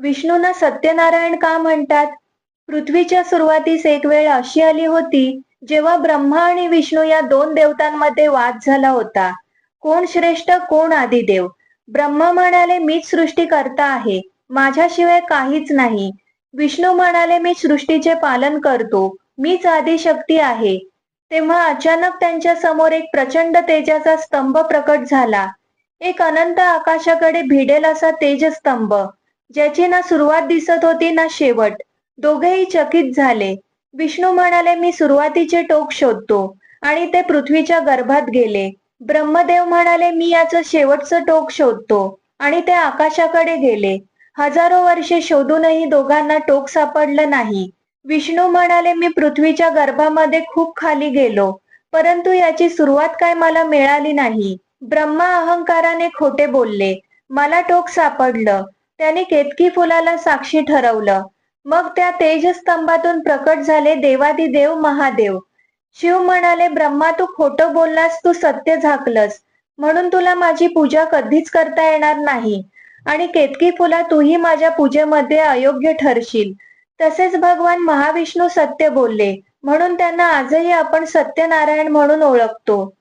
विष्णूंना सत्यनारायण का म्हणतात? पृथ्वीच्या सुरुवातीस एक वेळ अशी आली होती जेव्हा ब्रह्मा आणि विष्णू या दोन देवतांमध्ये वाद झाला होता. कोण श्रेष्ठ कोण आदिदेव? ब्रह्मा म्हणाले मीच सृष्टी करता आहे माझ्याशिवाय काहीच नाही. विष्णू म्हणाले मी सृष्टीचे पालन करतो मीच आदिशक्ती आहे. तेव्हा अचानक त्यांच्यासमोर एक प्रचंड तेजाचा स्तंभ प्रकट झाला. एक अनंत आकाशाकडे भिडेल असा तेजस्तंभ. ज्याची ना सुरुवात दिसत होती ना शेवट. दोघेही चकित झाले. विष्णू म्हणाले मी सुरुवातीचे टोक शोधतो. आणि ते पृथ्वीच्या गर्भात गेले. ब्रह्मदेव म्हणाले मी याचं शेवटचं टोक शोधतो. आणि ते आकाशाकडे गेले. हजारो वर्षे शोधूनही दोघांना टोक सापडलं नाही. विष्णू म्हणाले मी पृथ्वीच्या गर्भामध्ये खूप खाली गेलो. परंतु याची सुरुवात काय मला मिळाली नाही. ब्रह्मा अहंकाराने खोटे बोलले मला टोक सापडलं. त्याने केतकी फुलाला साक्षी ठरवलं. मग त्या तेजस्तंभातून प्रकट झाले देवादिदेव महादेव. शिव म्हणाले ब्रह्मा तू खोटं बोललास तू सत्य झाकलंस. म्हणून तुला माझी पूजा कधीच करता येणार नाही. आणि केतकी फुला तूही माझ्या पूजेमध्ये अयोग्य ठरशील. तसेच भगवान महाविष्णू सत्य बोलले. म्हणून त्यांना आजही आपण सत्यनारायण म्हणून ओळखतो.